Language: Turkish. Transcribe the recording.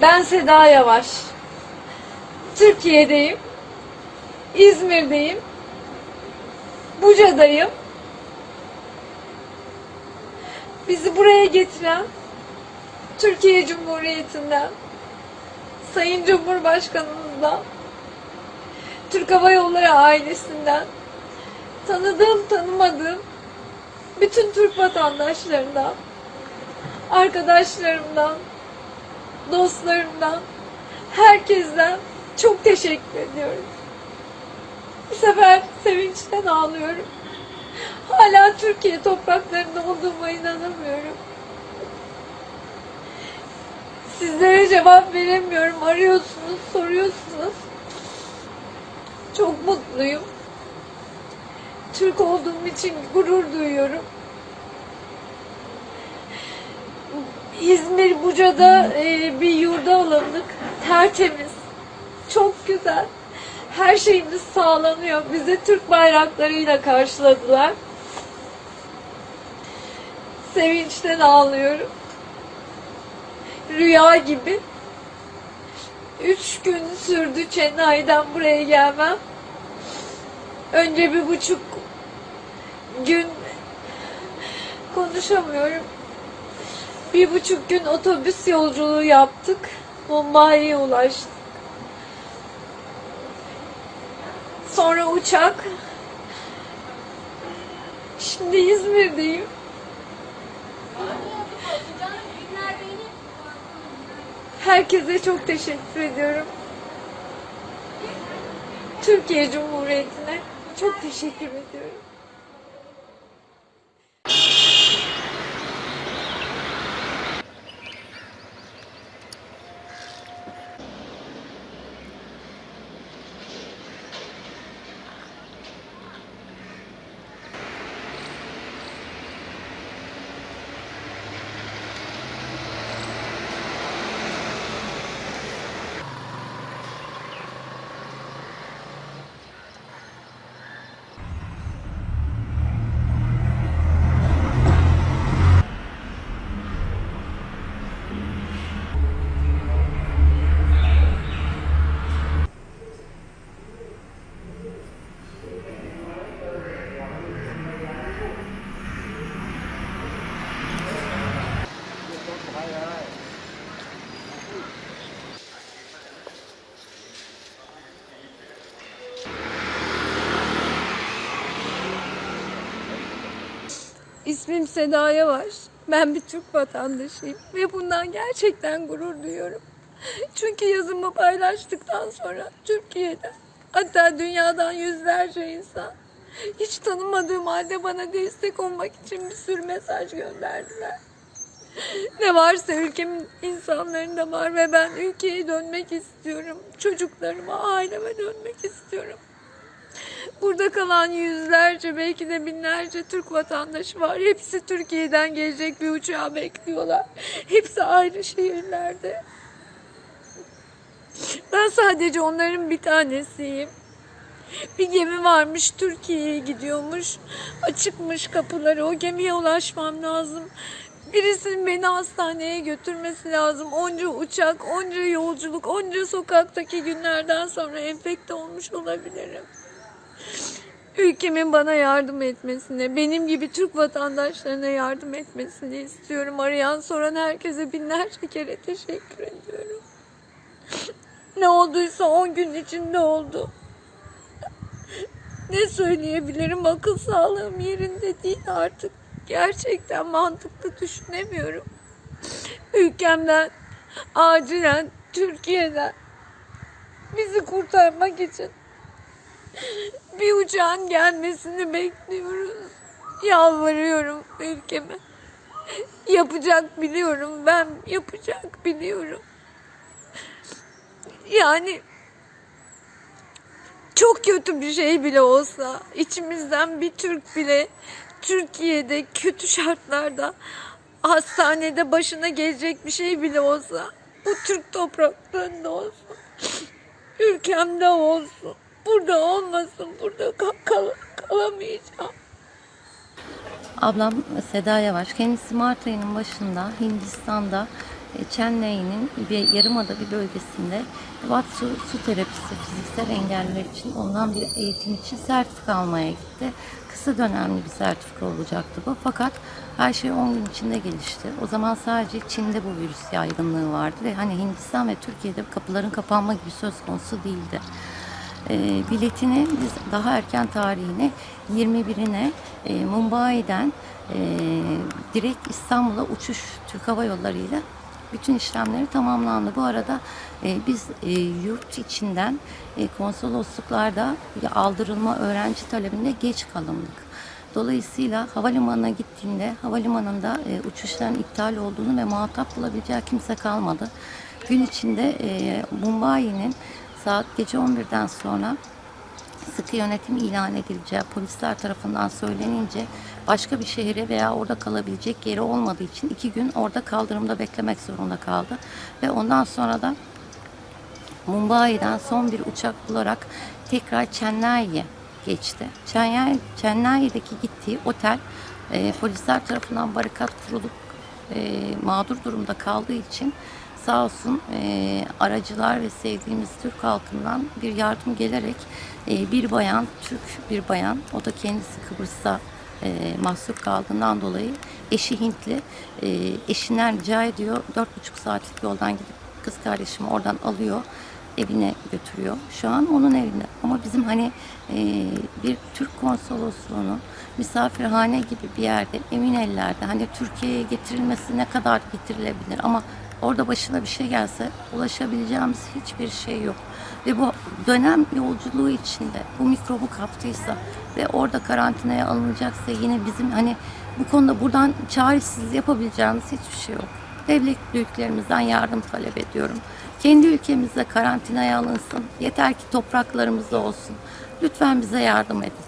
Ben Seda Yavaş. Türkiye'deyim. İzmir'deyim. Buca'dayım. Bizi buraya getiren Türkiye Cumhuriyeti'nden Sayın Cumhurbaşkanımızdan Türk Hava Yolları ailesinden tanıdığım tanımadığım bütün Türk vatandaşlarından arkadaşlarımdan dostlarımdan herkesten çok teşekkür ediyorum. Bu sefer sevinçten ağlıyorum. Hala Türkiye topraklarında olduğuma inanamıyorum. Sizlere cevap veremiyorum. Arıyorsunuz, soruyorsunuz. Çok mutluyum. Türk olduğum için gurur duyuyorum. İzmir Buca'da e, bir yurda alındık. Tertemiz. Çok güzel. Her şeyimiz sağlanıyor. Bizi Türk bayraklarıyla karşıladılar. Sevinçten ağlıyorum. Rüya gibi. Üç gün sürdü Chennai'den buraya gelmem. Önce bir buçuk gün konuşamıyorum. Bir buçuk gün otobüs yolculuğu yaptık. Mumbai'ye ulaştık. Sonra uçak. Şimdi İzmir'deyim. Herkese çok teşekkür ediyorum. Türkiye Cumhuriyeti'ne çok teşekkür ediyorum. İsmim Seda Yavaş. Ben bir Türk vatandaşıyım ve bundan gerçekten gurur duyuyorum. Çünkü yazımı paylaştıktan sonra Türkiye'den hatta dünyadan yüzlerce insan hiç tanımadığım halde bana destek olmak için bir sürü mesaj gönderdiler. Ne varsa ülkemin insanlarında var ve ben ülkeye dönmek istiyorum. Çocuklarıma, aileme dönmek istiyorum. Burada kalan yüzlerce belki de binlerce Türk vatandaşı var. Hepsi Türkiye'den gelecek bir uçağı bekliyorlar. Hepsi ayrı şehirlerde. Ben sadece onların bir tanesiyim. Bir gemi varmış Türkiye'ye gidiyormuş. Açıkmış kapıları. O gemiye ulaşmam lazım. Birisinin beni hastaneye götürmesi lazım. Onca uçak, onca yolculuk, onca sokaktaki günlerden sonra enfekte olmuş olabilirim. Ülkemin bana yardım etmesini, benim gibi Türk vatandaşlarına yardım etmesini istiyorum. Arayan soran herkese binlerce kere teşekkür ediyorum. Ne olduysa 10 gün içinde oldu. Ne söyleyebilirim? Akıl sağlığım yerinde değil artık. Gerçekten mantıklı düşünemiyorum. Ülkemden, acilen Türkiye'den bizi kurtarmak için bir uçağın gelmesini bekliyoruz. Yalvarıyorum ülkeme. Yapacak biliyorum ben yapacak biliyorum. Yani çok kötü bir şey bile olsa içimizden bir Türk bile Türkiye'de kötü şartlarda hastanede başına gelecek bir şey bile olsa bu Türk topraklarında olsun. Ülkemde olsun. Burada olmasın. Burada kal- kal- kalamayacağım. Ablam Seda Yavaş. Kendisi Mart ayının başında Hindistan'da e, Çenley'nin bir yarımada bir bölgesinde Watt su, su terapisi fiziksel engelliler için ondan bir eğitim için sertifika almaya gitti. Kısa dönemli bir sertifika olacaktı bu. Fakat her şey 10 gün içinde gelişti. O zaman sadece Çin'de bu virüs yaygınlığı vardı ve hani Hindistan ve Türkiye'de kapıların kapanma gibi söz konusu değildi. E, biletini biz daha erken tarihine 21'ine e, Mumbai'den e, direkt İstanbul'a uçuş Türk Hava Yolları ile bütün işlemleri tamamlandı. Bu arada e, biz e, yurt içinden e, konsolosluklarda aldırılma öğrenci talebinde geç kalındık. Dolayısıyla havalimanına gittiğinde havalimanında e, uçuşların iptal olduğunu ve muhatap bulabileceği kimse kalmadı. Gün içinde e, Mumbai'nin saat gece 11'den sonra sıkı yönetim ilan edileceği polisler tarafından söylenince başka bir şehre veya orada kalabilecek yeri olmadığı için iki gün orada kaldırımda beklemek zorunda kaldı. Ve ondan sonra da Mumbai'den son bir uçak bularak tekrar Chennai'ye geçti. Chennai, Chennai'deki gittiği otel e, polisler tarafından barikat kurulup e, mağdur durumda kaldığı için sağ olsun e, aracılar ve sevdiğimiz Türk halkından bir yardım gelerek e, bir bayan, Türk bir bayan, o da kendisi Kıbrıs'ta e, mahsur kaldığından dolayı eşi Hintli, e, eşinden rica ediyor 4,5 saatlik yoldan gidip kız kardeşimi oradan alıyor evine götürüyor. Şu an onun evinde. Ama bizim hani e, bir Türk konsolosluğunun misafirhane gibi bir yerde emin ellerde hani Türkiye'ye getirilmesi ne kadar getirilebilir ama orada başına bir şey gelse ulaşabileceğimiz hiçbir şey yok. Ve bu dönem yolculuğu içinde bu mikrobu kaptıysa ve orada karantinaya alınacaksa yine bizim hani bu konuda buradan çaresiz yapabileceğimiz hiçbir şey yok. Devlet büyüklerimizden yardım talep ediyorum. Kendi ülkemizde karantinaya alınsın. Yeter ki topraklarımızda olsun. Lütfen bize yardım edin.